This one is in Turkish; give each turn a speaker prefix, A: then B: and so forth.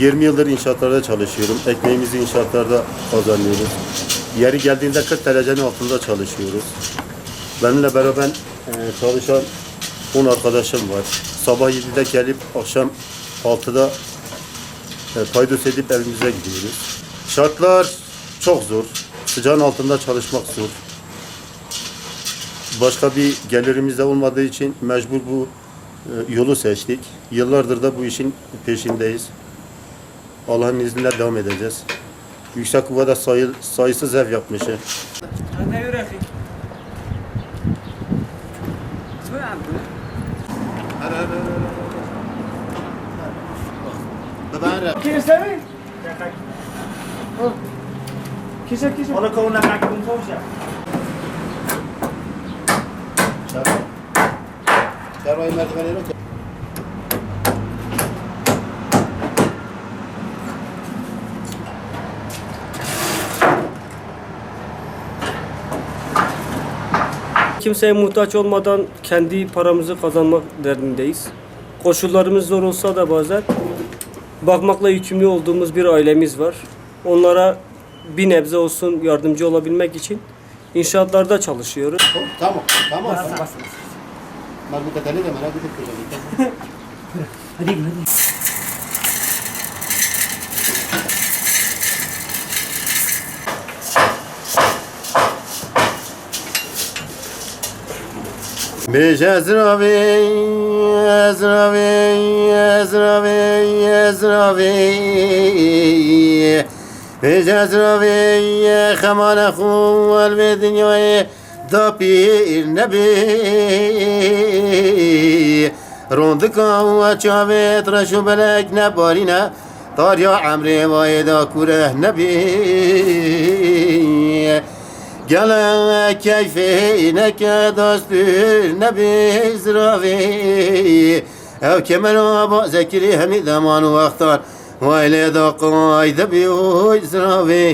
A: 20 yıldır inşaatlarda çalışıyorum. Ekmeğimizi inşaatlarda kazanıyoruz. Yeri geldiğinde 40 derecenin altında çalışıyoruz. Benimle beraber e, çalışan 10 arkadaşım var. Sabah 7'de gelip akşam 6'da e, paydos edip evimize gidiyoruz. Şartlar çok zor. Sıcağın altında çalışmak zor. Başka bir gelirimiz de olmadığı için mecbur bu e, yolu seçtik. Yıllardır da bu işin peşindeyiz. Allah'ın izniyle devam edeceğiz. Yüksek Kuva'da sayı, sayısız ev
B: yaptın? Kimse? Kimse kimse. Ona kovuna kalktım kovuşa.
A: Sermaye merdiveni yok.
C: Kimseye muhtaç olmadan kendi paramızı kazanmak derdindeyiz. Koşullarımız zor olsa da bazen bakmakla yükümlü olduğumuz bir ailemiz var. Onlara bir nebze olsun yardımcı olabilmek için inşaatlarda çalışıyoruz.
A: Tamam, tamam. Marbuta tane
B: بیش از روی
A: از روی از روی از روی بیش از روی دنیای دا پیر نبی. روند کاو چاوه ترشو بلک نبارینا تاریا عمره وای دا کوره نبی. Gelen keyfine dastür nebi zravi Ev kemer ba zekri hemi zaman vaktar. Ve ile da qayda bi zravi